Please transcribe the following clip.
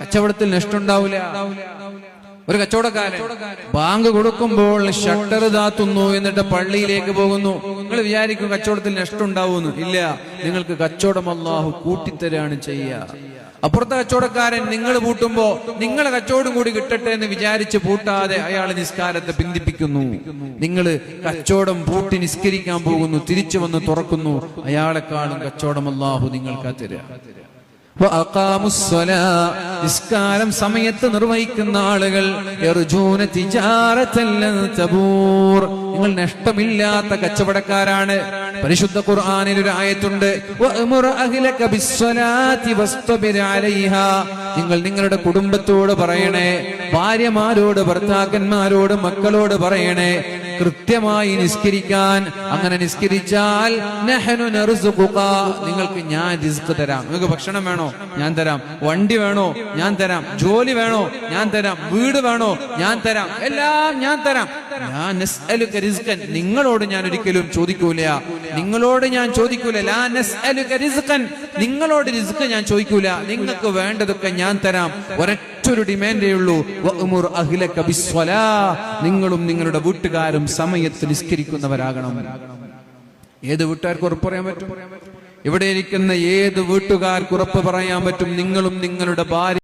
കച്ചവടത്തിൽ നഷ്ടമുണ്ടാവില്ല. ഒരു കച്ചവടക്കാരൻ ബാങ്ക് കൊടുക്കുമ്പോൾ ഷട്ടർ താത്തുന്നു എന്നിട്ട് പള്ളിയിലേക്ക് പോകുന്നു. നിങ്ങൾ വിചാരിക്കും കച്ചവടത്തിൽ നഷ്ടം ഉണ്ടാവുമെന്ന് ഇല്ല നിങ്ങൾക്ക് കച്ചവടം അള്ളാഹു കൂട്ടിത്തരാണ് ചെയ്യുക അപ്പുറത്തെ കച്ചവടക്കാരൻ നിങ്ങൾ പൂട്ടുമ്പോ നിങ്ങളെ കച്ചവടം കൂടി കിട്ടട്ടെ എന്ന് വിചാരിച്ച് പൂട്ടാതെ അയാൾ നിസ്കാരത്തെ പിന്തിപ്പിക്കുന്നു. നിങ്ങൾ കച്ചവടം പൂട്ടി നിസ്കരിക്കാൻ പോകുന്നു തിരിച്ചു വന്ന് തുറക്കുന്നു. അയാളെക്കാളും കച്ചവടം അള്ളാഹു നിങ്ങൾക്ക് സ്സലാ. നിസ്കാരം സമയത്ത് നിർവഹിക്കുന്ന ആളുകൾ. നിങ്ങൾ നഷ്ടമില്ലാത്ത കച്ചവടക്കാരാണ് പരിശുദ്ധ ഖുർആാനിൽ ഒരു ആയത്തുണ്ട്. നിങ്ങൾ നിങ്ങളുടെ കുടുംബത്തോട് പറയണേ ഭാര്യമാരോട് ഭർത്താക്കന്മാരോട് മക്കളോട് പറയണേ കൃത്യമായി നിസ്കരിക്കാൻ. അങ്ങനെ നിസ്കരിച്ചാൽ. നിങ്ങൾക്ക് ഞാൻ റിസ്ക് തരാം. നിങ്ങൾക്ക് ഭക്ഷണം വേണോ? ഞാൻ തരാം. വണ്ടി വേണോ? ഞാൻ തരാം. ജോലി വേണോ? ഞാൻ തരാം. വീട് വേണോ? ഞാൻ തരാം. എല്ലാം ഞാൻ തരാം. ഞാൻ നിങ്ങളോട് ഞാൻ ഒരിക്കലും ചോദിക്കൂല. നിങ്ങളോട് ഞാൻ ചോദിക്കൂല. നിങ്ങളോട് റിസ്ക് ഞാൻ ചോദിക്കൂല. നിങ്ങൾക്ക് വേണ്ടതൊക്കെ ഞാൻ തരാം. ഒരൊറ്റൊരു ഡിമാൻഡേ ഉള്ളൂ. നിങ്ങളും നിങ്ങളുടെ വീട്ടുകാരും സമയത്ത് നിസ്കരിക്കുന്നവരാകണം. ഏത് വീട്ടുകാർക്ക് ഉറപ്പ് പറയാൻ പറ്റും? ഇവിടെ ഇരിക്കുന്ന ഏത് വീട്ടുകാർക്ക് ഉറപ്പ് പറയാൻ പറ്റും? നിങ്ങളും നിങ്ങളുടെ ഭാര്യ